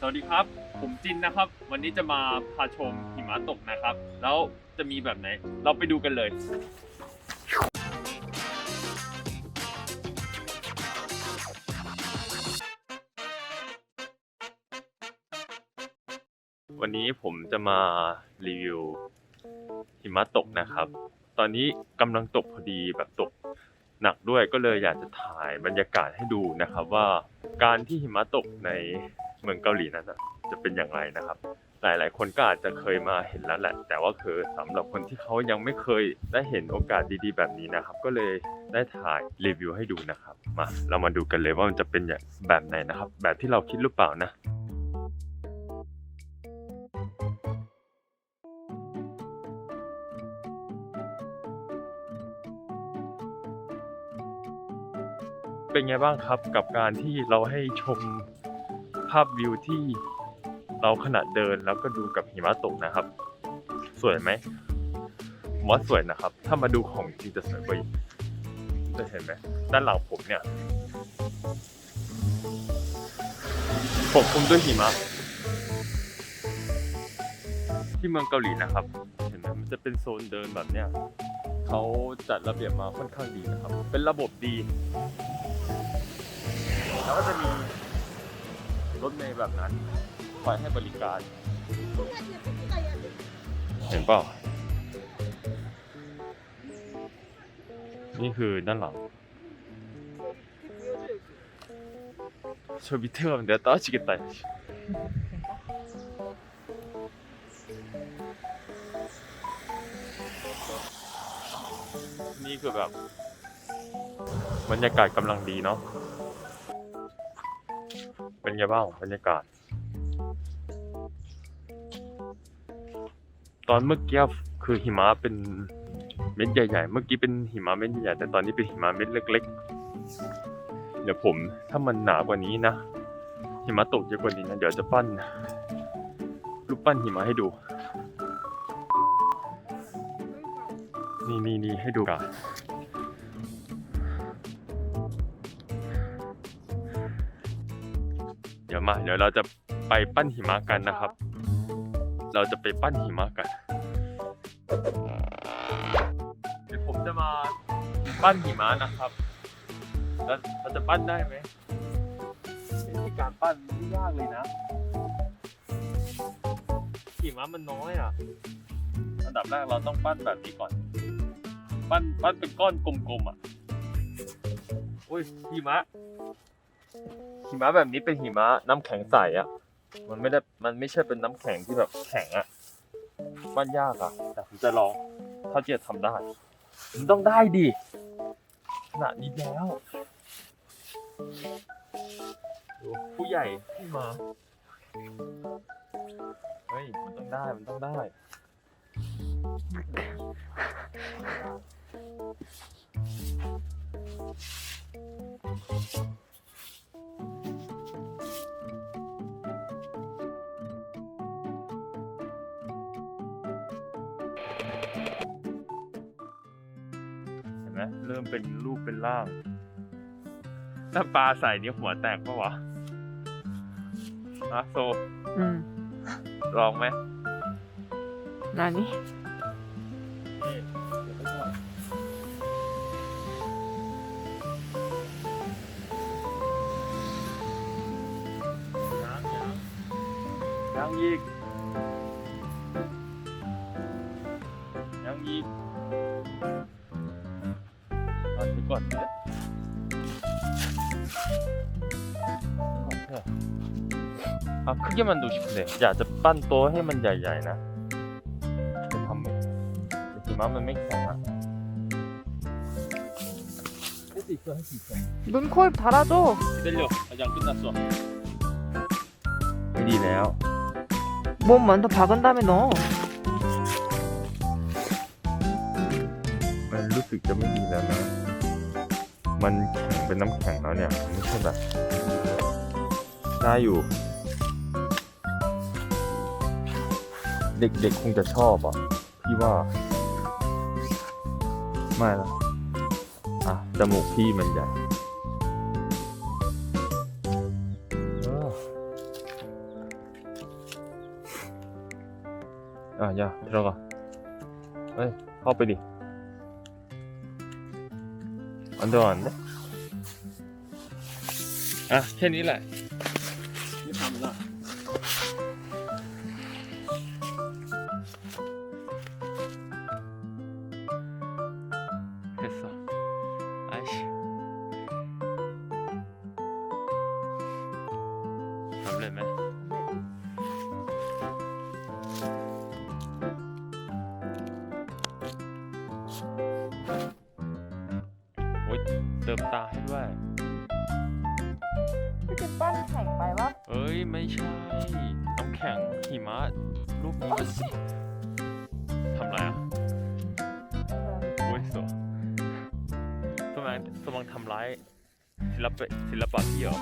สวัสดีครับ ผมจินนะครับ วันนี้จะมาพาชมหิมะตกนะครับ แล้วจะมีแบบไหน เราไปดูกันเลย วันนี้ผมจะมารีวิวหิมะตกนะครับ ตอนนี้กำลังตกพอดีแบบตกหนักด้วยก็เลยอยากจะถ่ายบรรยากาศให้ดูนะครับว่าการที่หิมะตกใน เมืองเกาหลีนั้นน่ะจะเป็นอย่างไรนะครับ หลาย ๆ คนก็อาจจะเคยมาเห็นแล้วแหละ แต่ว่าคือสำหรับคนที่เขายังไม่เคยได้เห็นโอกาสดีๆ แบบนี้นะครับ ก็เลยได้ถ่ายรีวิวให้ดูนะครับ มาเรามาดูกันเลยว่ามันจะเป็นอย่างแบบไหนนะครับ แบบที่เราคิดหรือเปล่านะเป็นไงบ้างครับกับการที่เราให้ชม ภาพวิวที่เราขณะเดินแล้วก็ดูกับหิมะตกนะครับ สวยไหมผมว่าสวยนะครับ ถ้ามาดูของจริงจะสวยกว่าอีกจะเห็นไหมด้านหลังผมเนี่ยปกคลุมด้วยหิมะที่เมืองเกาหลีนะครับ เห็นไหมมันจะเป็นโซนเดินแบบเนี้ยเขาจัดระเบียบมาค่อนข้างดีนะครับ เป็นระบบดี แล้วก็จะมี รถเมล์แบบนั้นคอยให้บริการ เห็นเปล่า นี่คือด้านหลังเชอบิเทอร์มัเดี๋ยวต่อชิคกี้ายนี่คือแบบบรรยากาศกำลังดีเนาะ เป็นไงบ้างบรรยากาศ ตอนเมื่อกี้คือหิมะเป็นเม็ดใหญ่ๆ เมื่อกี้เป็นหิมะเม็ดใหญ่แต่ตอนนี้เป็นหิมะเม็ดเล็ก ๆ เดี๋ยวผมถ้ามันหนากว่านี้นะหิมะตกเยอะกว่านี้นะเดี๋ยวจะปั้นรูปปั้นหิมะให้ดู นี่นี่นี่ให้ดูกัน ยวมา เดี๋ยวเราจะไปปั้นหิมะกันนะครับ เราจะไปปั้นหิมะกันเดี๋ยวผมจะมาปั้นหิมะนะครับ แล้วเราจะปั้นได้ไหมวิธีการปั้นไม่ยากเลยนะหิมะมันน้อยอะ อันดับแรกเราต้องปั้นแบบนี้ก่อน ปั้นปั้นเป็นก้อนกลมๆอะ โอ้ยหิมะ หิมะแบบนี้เป็นหิมะน้ำแข็งใสอะมันไม่ได้ มันไม่ใช่เป็นน้ำแข็งที่แบบแข็งอะปั้นยากอะแต่ผมจะลองเท่าที่จะทำได้ มันต้องได้ดิขนาดนี้แล้วผู้ใหญ่ที่มา เฮ้ย มันต้องได้ มันต้องได้ เริ่มเป็นรูปเป็นร่างถ้าปลาใส่นี่หัวแตกปะวะอะโซลองไหมนานนี่ยังยีก 같은데? 아 크게만 두고 싶은데 이제 아주 빤또 해면 되지 않나? 밥 먹. 이렇게 마음을 맥잖아. 할수 있어 할 수 있어. 눈코입 달아줘. 기다려 아직 안 끝났어. 일이네요. 몸만 더 박은 다음에 넣어. 루스 점입니다. มันแข็งเป็นน้ำแข็งแล้วเนี่ยไม่ใช่แบบได้อยู่ เด็กๆคงจะชอบอะพี่ว่า ไม่ละอะจมูกพี่มันใหญ่อะอย่าเดี๋ยวก่อนเฮ้ยเข้าไปดิ 안 들어갔는데? 아, 캔이래. 감사. 됐어. 아이씨. 별래매. t ยเติมตาให้ด้วยพี่จะปั้นแข่งไปวะเอ้ยไม่ใช่น้ำแข็งหิมะรูปนี้มันทำไรอะโอ้ยสวยสมังสมังทำร้ายศิลปะศิลปะพี่เหรอ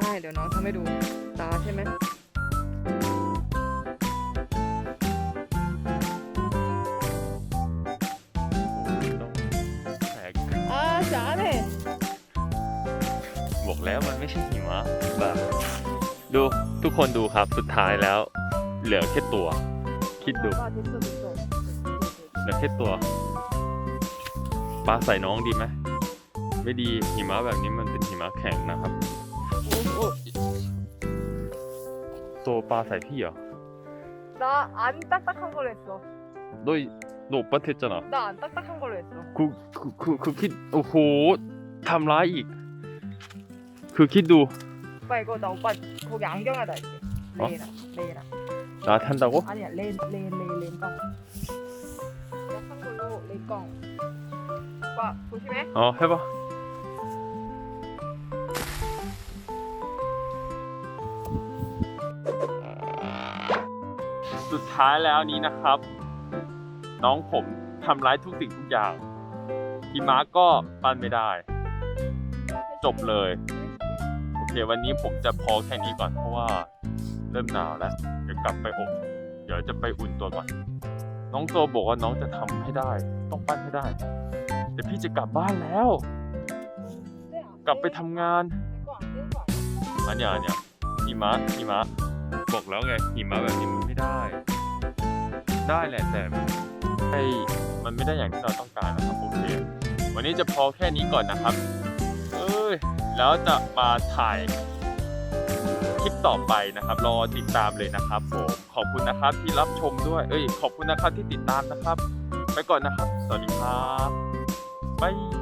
ใช่เดี๋ยวน้องทำให้ดูตาใช่ไหมโอ้ยต้องแผลอ่า จ๋าเนี่ย บอกแล้วมันไม่ใช่หิมะแบบดูทุกคนดูครับสุดท้ายแล้ว เหลือแค่ตัว คิดดู ก็ที่สุดที่สุด เหลือแค่ตัวปลาใส่น้องดีไหมไม่ดีหิมะแบบนี้มันเป็นหิมะแข็งนะครับโอ้โอ้ตัวปลาใส่พี่เหรอ 나안 딱딱한 걸로 했어. โดยโดปะเทศนะ 나 안 딱딱한 걸로 했어. คือคือคือคือคิดโอ้โหทำร้ายอีก คือคิดดู 오빠 이거 나 오빠 거기 안경 하나 할게. 어? 레이나 레이나. ร้ายทันดาวะ 아니야 레인 레인 레인 레인 깡. 약한 걸로 레인 깡. 오빠 조심해. อ๋อให้ปะสุดท้ายแล้วนี้นะครับ น้องผมทำร้ายทุกสิ่งทุกอย่างหิมะก็ปั้นไม่ได้ จบเลย โอเควันนี้ผมจะพอแค่นี้ก่อนเพราะว่าเริ่มหนาวแล้วเดี๋ยวกลับไปอบเดี๋ยวจะไปอุ่นตัวก่อน น้องโซบอกว่าน้องจะทำให้ได้ ต้องปั้นให้ได้เดี๋ยวพี่จะกลับบ้านแล้ว กลับไปทำงานอันเนี้ยอันเนี้ยหิมะหิมะบอกแล้วไงหิมะแบบนี้มันไม่ได้ ได้แหละแต่มันไม่มันไม่ได้อย่างที่เราต้องการนะครับโอเควันนี้จะพอแค่นี้ก่อนนะครับ แล้วจะมาถ่ายคลิปต่อไปนะครับ รอติดตามเลยนะครับผม ขอบคุณนะครับที่รับชมด้วย เอ้ย ขอบคุณนะครับที่ติดตามนะครับ ไปก่อนนะครับ สวัสดีครับ บาย